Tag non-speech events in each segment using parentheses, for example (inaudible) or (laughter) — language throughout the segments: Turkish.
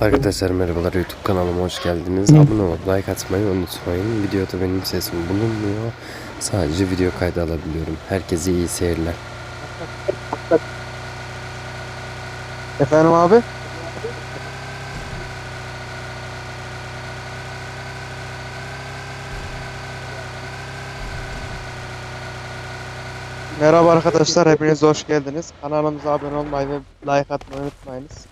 Arkadaşlar merhabalar YouTube kanalıma hoş geldiniz. Abone olup like atmayı unutmayın. Videoda benim sesim bulunmuyor. Sadece video kaydı alabiliyorum. Herkese iyi seyirler. Efendim abi? Merhaba arkadaşlar, hepiniz hoş geldiniz. Kanalımıza abone olmayı ve like atmayı unutmayınız.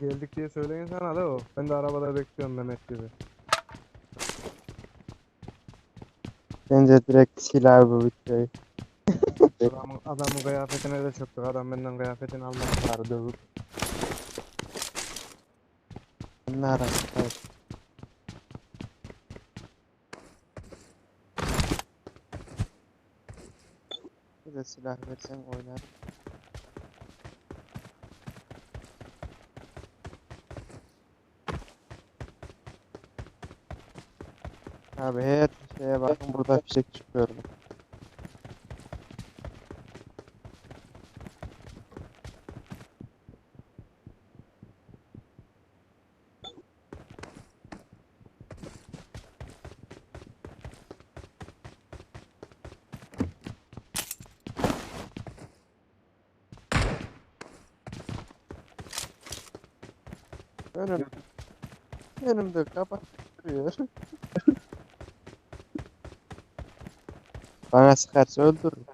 Geldik diye söyleyin sana da o. Ben de arabada bekliyorum Mehmet gibi. Bence direkt sil abi bu videoyu. (laughs) Adamın, adamın kıyafetine de çöktük. Adam benden kıyafetini almak var dövüp. Ne arkadaşlar? Bir de silah versen oynar. Abi her şeye bakın burada fişek çıkıyor. Önüm, önümde kapat duruyor. Bana sıkarsa öldürür.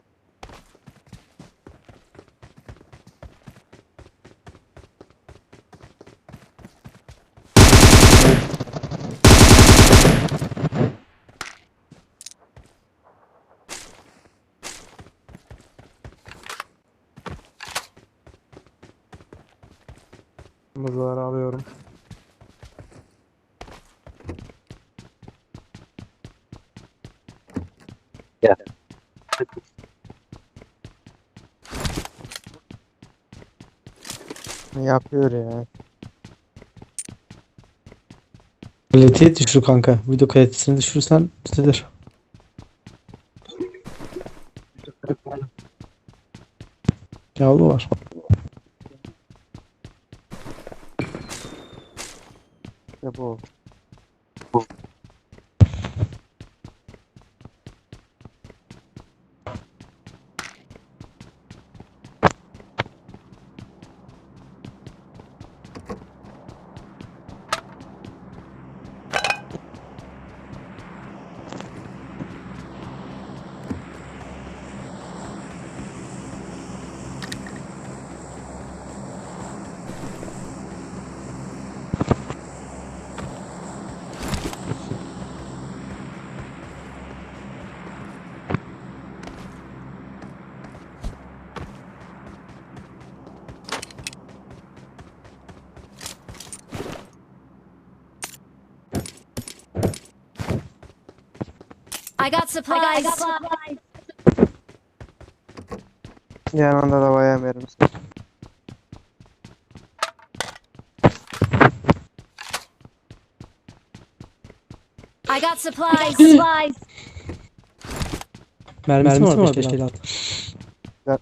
Mızıları alıyorum. Ne yapıyor ya? Kaliteyi düşür kanka. Video kalitesini düşürürsen düzelir. Yavru var. İşte bu. I got supplies. Yanında da bayağı mermisi. I got supplies. supplies. Mermisi, mi var? Beş el at. Güzel.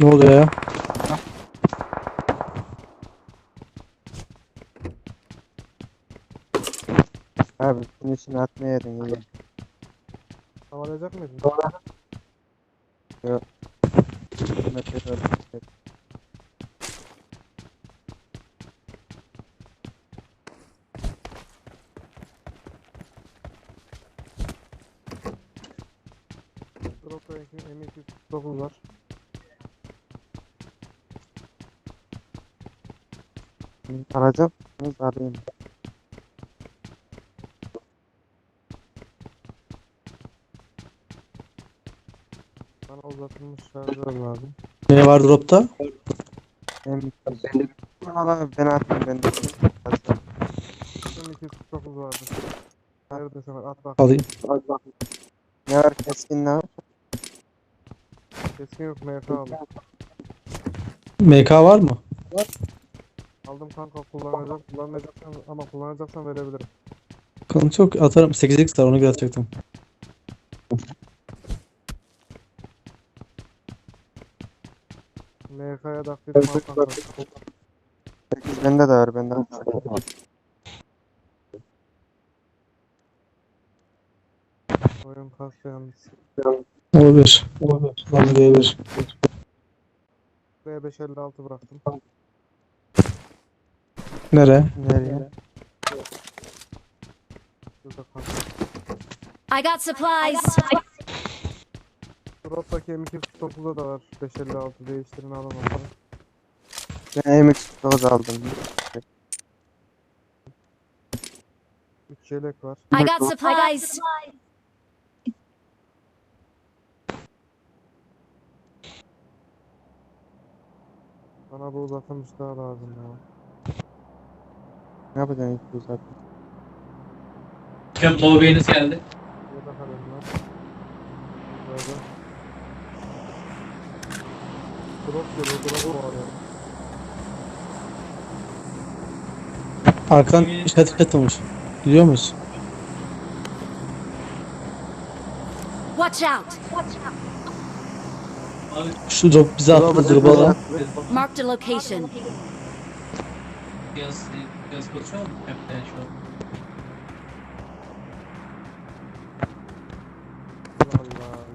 Ne oluyor ya? Abi bunun için atmayaydın iyi. Havalayacak mıydın? Meteor öyle. Drop'ta M249 var. Alacağım. Alayım. Şarjör lazım. Ne var dropta? Ben atayım ben. de. M249 vardı. Nerede sana at bak. Alayım. Ne var keskin ne var? Keskin yok MF aldım. MK var mı? Aldım kanka kullanacak kullanmayacaksan ama kullanacaksan verebilirim. Kanka çok atarım. 8x var onu göre MK'ya da aktif al kanka. 8 bende de var bende. Oyun yalnız. Olabilir. Olabilir. Lan diyebilir. Buraya 556 bıraktım. Nere? Nereye? Şurada kanka. I got supplies. Drop'taki M249'da da var. 556 değiştirin alın onları. Ben MX-9 aldım. 3 yelek var. I got supplies. Bana bu uzatılmış daha lazım ya. Ne yapacaksın ilk bu zaten? Hocam Doğu Bey'iniz geldi. Burada kalem var. Burada. Drop geliyor, drop ya. Arkan. Gidiyor muyuz? Watch out. Şu drop bize attı drop'u alan. Marked a location. yaz, yaz konuşuyor mu? Evet, şu an.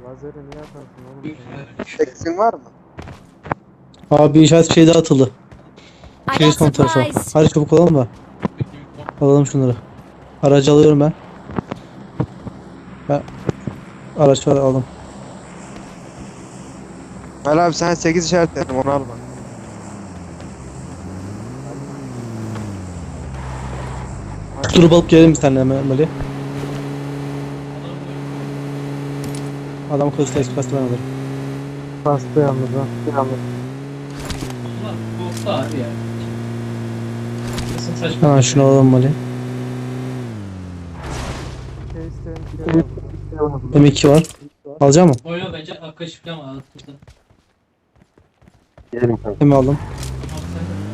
Lazeri niye atarsın oğlum? sen? 8'in var mı? Abi işaret bir şey daha atıldı. Giriş son tarafa. Hadi çabuk olalım da. Alalım şunları. Aracı alıyorum ben. Ben araç var aldım. Ali abi sen 8 işaretledim onu alma. Durup alıp gelelim bir tane hemen Mali. Adam kılıçla ekspres ben alırım. Bastı yalnız ha. Yalnız. Ulan bu da abi yani. Nasıl saçma. Hemen şunu alalım burada. M2 var. Alacak mısın? Oyna bence Akkaş falan var. Hem aldım. Abi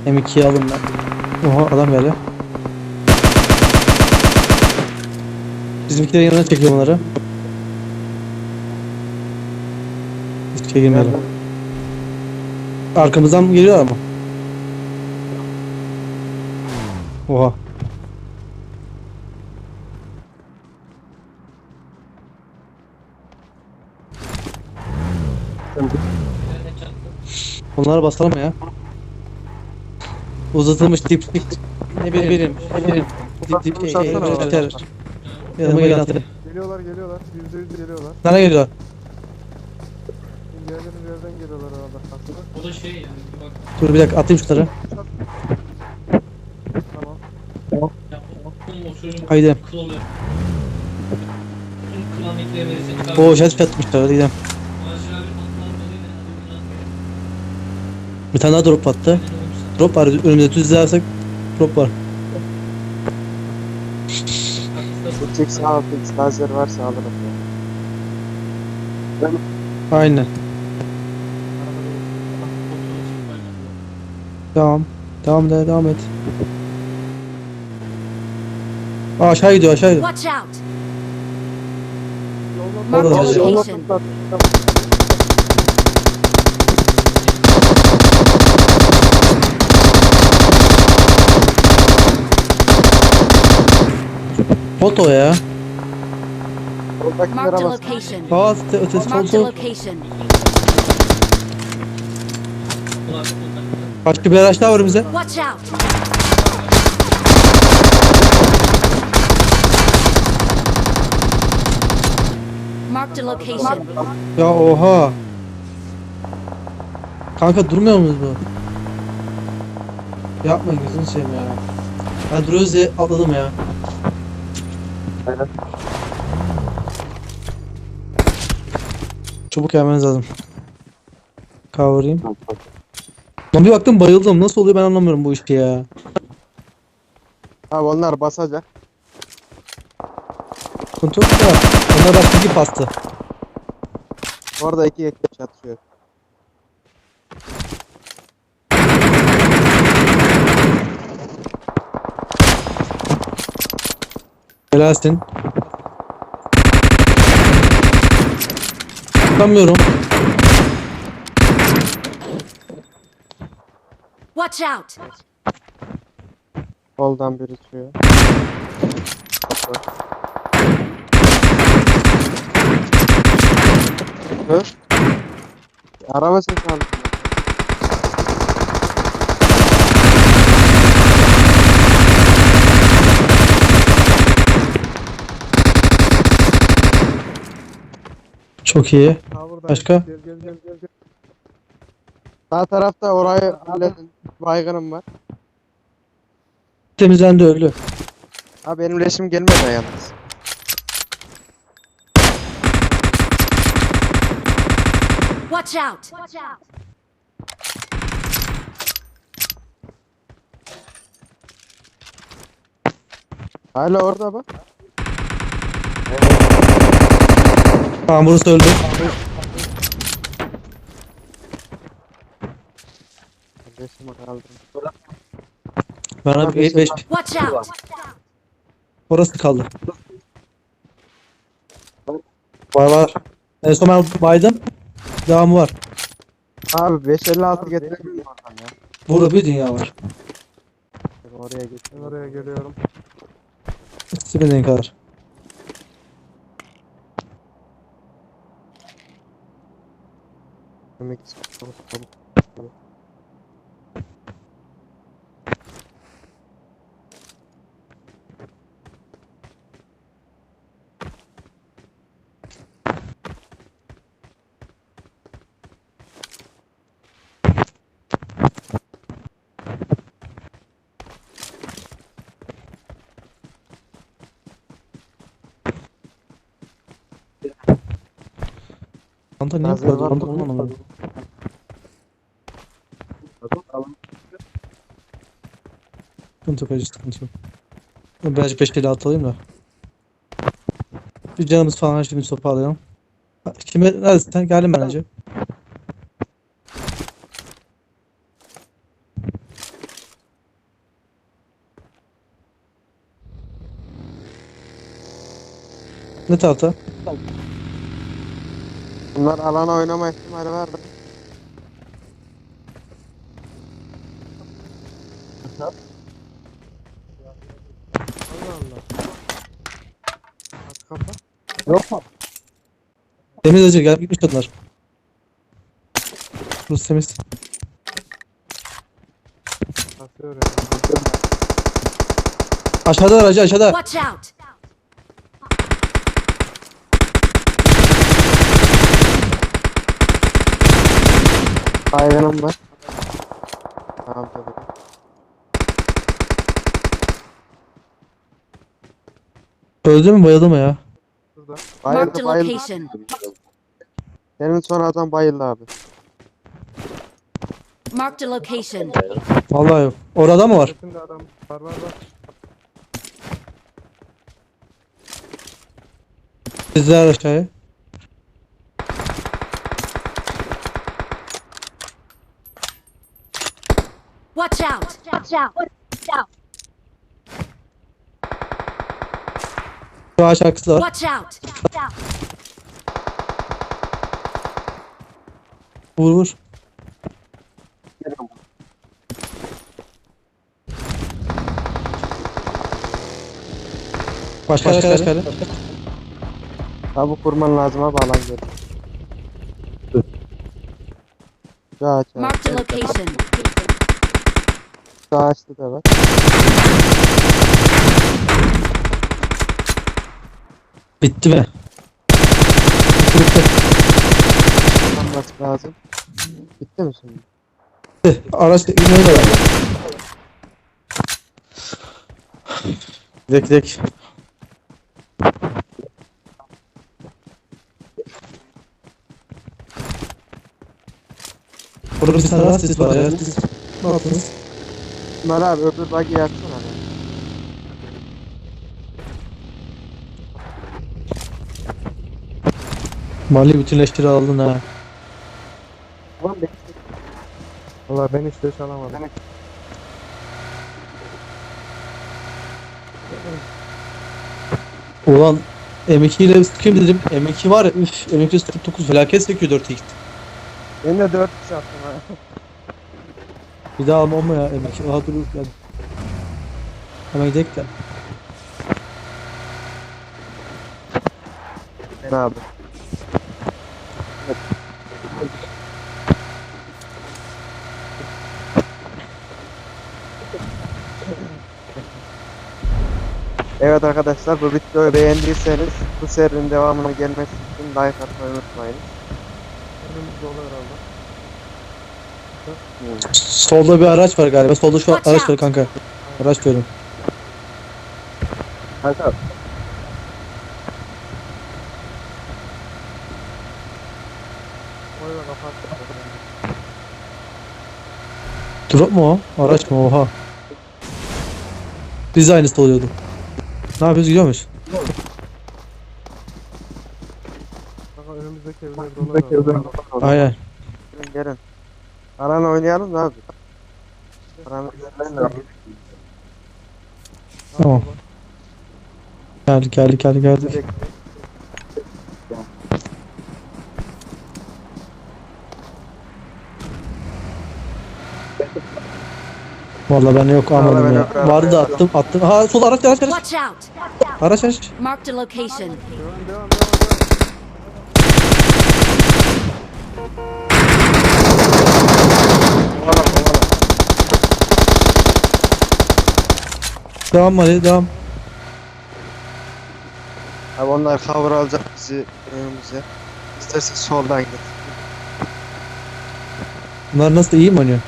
sen de. M2'yi aldım ben. Oha adam geldi. Bizimkilerin yanına çekiyorum onları. Şey girmeyelim. Arkamızdan mı geliyor ama? Oha. Onlara basalım ya. Uzatılmış dip dip. Ne bileyim. Ne bileyim. Dip. Yanıma gel hadi. Geliyorlar geliyorlar. Yüzde yüz geliyorlar. Nereye geliyor? Şimdi Geldiğimiz yerden geliyorlar herhalde kastı. O da şey yani. Bak. Dur bir dakika atayım şunları. Tamam. Ya o aklım o çocuğun Haydi. kıl oluyor. Bütün klan verecek. Hadi gidelim. Bir tane daha drop attı. Drop var önümüzde düz izlersek drop var. 3x 6x lazer varsa alırım ya. Aynen. Devam. Devam de devam et. Aa, aşağı gidiyor aşağı gidiyor. Watch out. Orada Marked a yazıyor. location. Foto ya. Marked a location. Aa öte, ötesi Marked a location. Başka bir araç daha var bize. Watch out. Marked a location. Ya oha. Kanka durmuyor muyuz bu? Yapma gözünü seveyim ya. Ben duruyoruz diye atladım ya. Çabuk gelmeniz lazım. Kavurayım. Lan bir baktım bayıldım. Nasıl oluyor ben anlamıyorum bu işi ya. Abi onlar basacak. Sıkıntı yok da. Onlar bak iki pastı. Orada iki ekip çatışıyor. Helalsin. Tutamıyorum. Watch out! Soldan biri çıkıyor. Dur. Araba sesi aldım. Çok iyi. Başka? Gel gel gel. gel. Sağ tarafta orayı halledin. Baygınım var. Temizlendi öldü. Ha benim leşim gelmedi yalnız. Watch out! Hala orada bak. Tamam burası öldü. Leşimi Bana 5 Watch out! orası kaldı. Var var. En son ben baydım. Devamı var. Abi 556 getirebilir miyim oradan ya? Burada bir dünya var. Oraya. Ben oraya geliyorum. İstemediğin kadar. Yemek çabuk çabuk. Anta niye Nazlı koydu? var Anta mı? anlamadım. Sıkıntı yok acı sıkıntı yok. Ben Birazcık peşkeli atalım da. Bir canımız falan her şeyimizi toparlayalım. Kime neredesin sen? Geldim ben önce. Ne tarafta? Bunlar alana oynama ihtimali var mı? Allah Allah. Aç kapa. Yok mu? Temiz acı gel gitmiş onlar. Burası temiz. Basıyor ya. Aşağıda aracı aşağıda. Watch out! Baygınım var. Tamam tabii. Öldü mü bayıldı mı ya? Burada. Marked Bayıldı a bayıldı. location. Benim son adam bayıldı abi. Marked a location. Vallahi yok. Orada mı var? Şimdi adam var var var. Bizler aşağıya. Watch out! Watch out! Şu ağaç arkası var. Watch out! Vur vur. Başka başka başka. Tabi kurman lazım abi alan gel. Şu ağaç. Marked a location. Şu ağaçta da var. Bitti mi? Olması lazım. Bitti mi şimdi? Bitti. Araç inmeyi de var. Gidek gidek. Burada bir tane lastik var ya. Siz Ne yaptınız? Bunlar abi öbür bug'i yaksana. abi. Mali bütün leşleri aldın ha. Ulan bekle. Valla ben hiç leş alamadım. Ulan M2 ile kim dedim M2 var ya üf M2 49 felaket sekiyor 4x. Ben de 4 kişi attım ha. (laughs) Bir daha alma olma ya M2. Aha dur gel. Hemen gidelim de. Ben abi. Evet arkadaşlar bu videoyu beğendiyseniz bu serinin devamını gelmesi için like atmayı unutmayın. Önümüzde olur herhalde. Solda bir araç var galiba. Solda şu Watch araç var kanka. Araç diyorum. Kanka. Drop mu o? Araç mı? Oha. Biz de aynısı oluyordu. Ne yapıyoruz gidiyor muyuz? Kanka önümüzdeki evler herhalde. Aynen. gelin gelin. Aran oynayalım mı abi? Aran Tamam. Geldi geldi geldi geldi. Vallahi ben yok Vallahi almadım ben ya. yok abi. Vardı da attım attım. Ha sol araç araç araç. Watch out! Araç araç. Marked a location. Devam devam. devam. Devam hadi devam. Abi onlar cover alacak bizi önümüze. İstersen soldan git. Bunlar nasıl iyi mi oynuyor?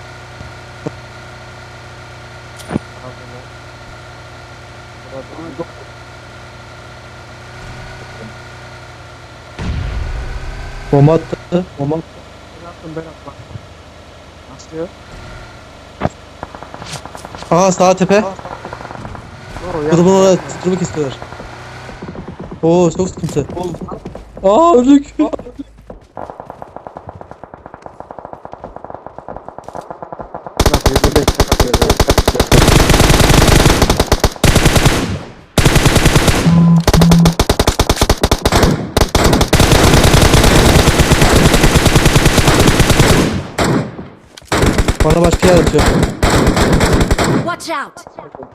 Bomba attı. Bomba attı. Ben attım ben attım. Nasıl ya? Aha sağ tepe. Doğru ya. Kızımın oraya tutturmak istiyorlar. Oo çok sıkıntı. Aa öldük. Bana başka yer atıyor. Watch out!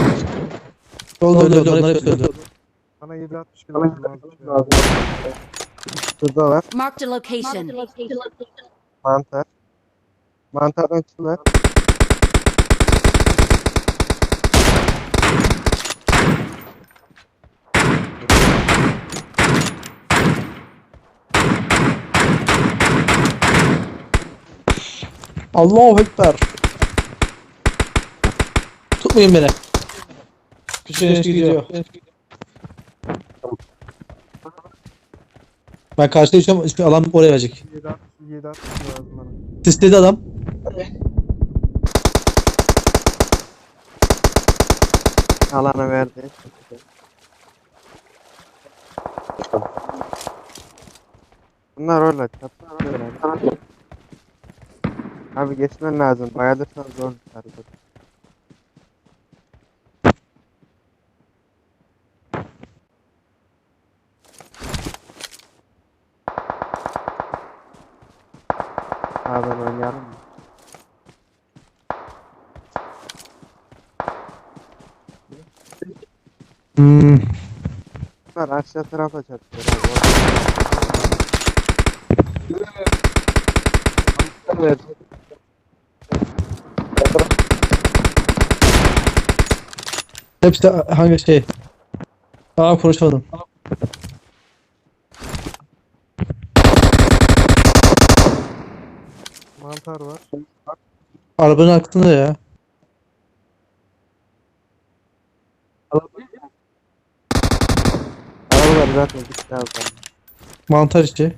Öldü öldü öldü. Onlar hepsi öldü. Bana 760 kilo lazım. Şuradalar. Marked a location. Mantar. Mantardan çıktılar. Allahu Ekber. Tutmayın beni. Enişte gidiyor. Ben karşıda içiyorum. Hiçbir alan oraya verecek. 760 760 lazım bana. Sisledi adam. Alanı verdi. Bunlar öyle çatışıyorlar. Abi geçmen lazım. Bayılırsan zor biter bu. Abi ben oynayalım mı? Hmm. Bunlar aşağı tarafa çatışıyor abi. Evet. Hepsi de hangi şey? Aa konuşamadım. Mantar var. Arabanın arkasında ya. Zaten gitti abi. Mantar içi.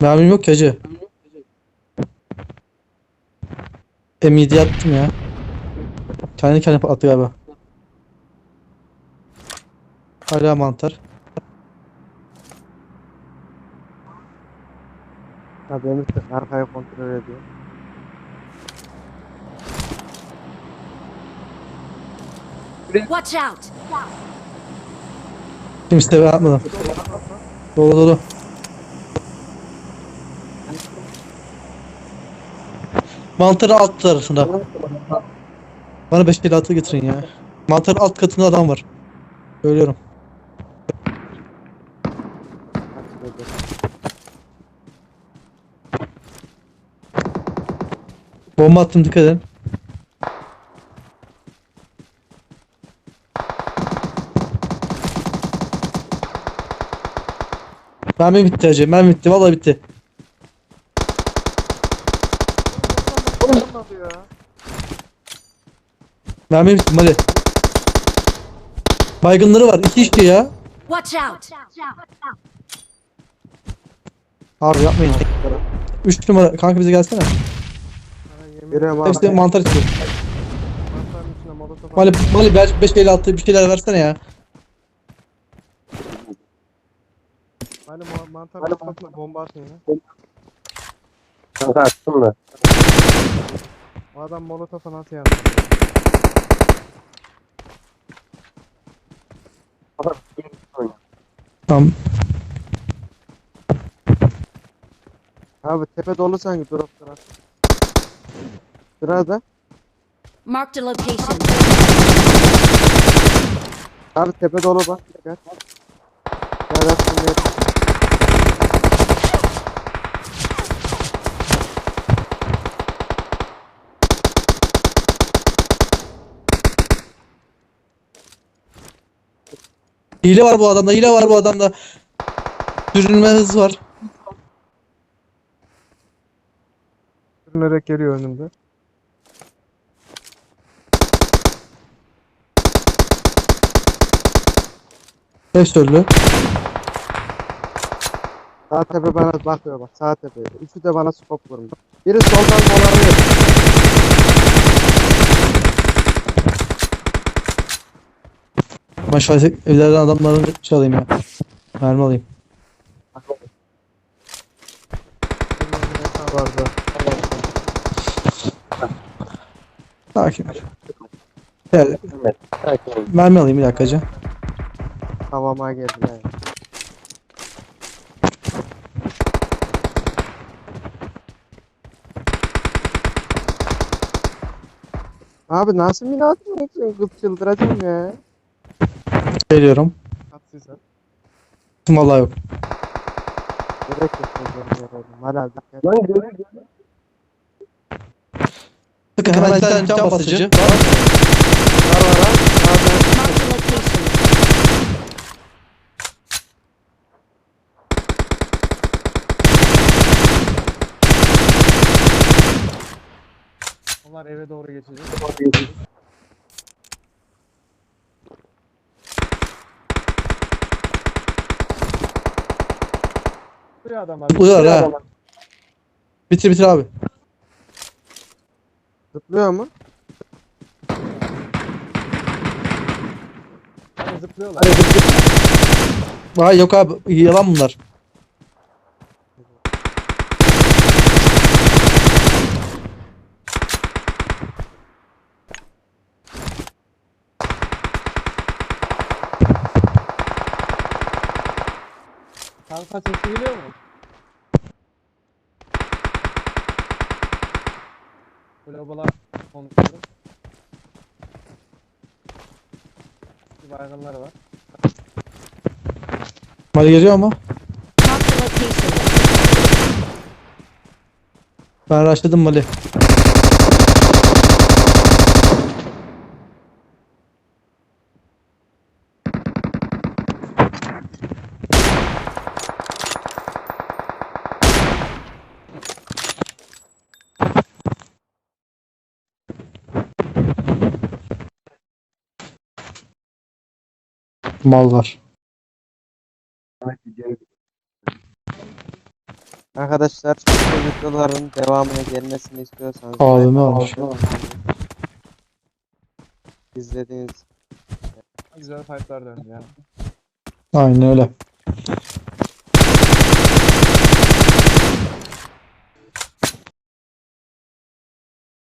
Mermim yok ki hacı. M7 yaptım ya. Kendi kendine patlattı galiba. Hala mantar. Ha benim de arkayı kontrol ediyor. Watch out! Kimse de atmadım. Dolu dolu. Mantarı alt tarafında. Bana 5 kilo atı getirin ya. Mantarın alt katında adam var. Ediyor. Bomba attım dikkat edin. Mermi bitti hacı. Mermi bitti. Vallahi bitti. Olmadı ya. Mermi bitti Mali. Baygınları var. İki işte ya. Watch out! Abi yapmayın. 3 numara. Kanka bize gelsene. Görüyorum abi. Hepsi mantar istiyor. mantarın içine molotof Mali, Mali 5 50 attı. Bir şeyler versene ya. Hani mu- mantar kafasına bomba atıyor ya. Kanka attım da. O adam molotofa nasıl yandı? Tamam. Abi tepe dolu sanki drop drop. Sırada. Marked a location. Abi tepe dolu bak dikkat. Ya da Hile var bu adamda. Hile var bu adamda. Sürünme hızı var. Sürünerek geliyor önümde. Hepsi öldü. sağ tepe bana bakıyor bak sağ tepe. Üçü de bana skop vurmuş. Biri soldan dolanıyor. Ben şu evlerden adamların şey alayım ya. Mermi alayım. Vardı. Sakin ol. Gel. Mermi alayım bir dakika hacı. Havama geldiler. Abi nasıl mina atmıyorsun? Kız çıldıracağım ya. Geliyorum. Atsıysa. Vallahi yok. Gerek yok. hocam, Hala dikkat. Bakın hemen bir tane cam basıcı. Var var var. Onlar eve doğru geçecek. Buraya adam abi. Uyar ha. Bitir bitir abi. Zıplıyor mu? Hani zıplıyorlar. Vay yok abi. Yalan bunlar. Kanka sesi geliyor mu? Global'a konuşuyorum. Bir baygınları var. Mali geliyor mu? Marked a location. Ben rushladım Mali. Mal var. Arkadaşlar bu videoların devamına gelmesini istiyorsanız like almış. izlediğiniz Güzel fightlar döndü ya. Aynen öyle.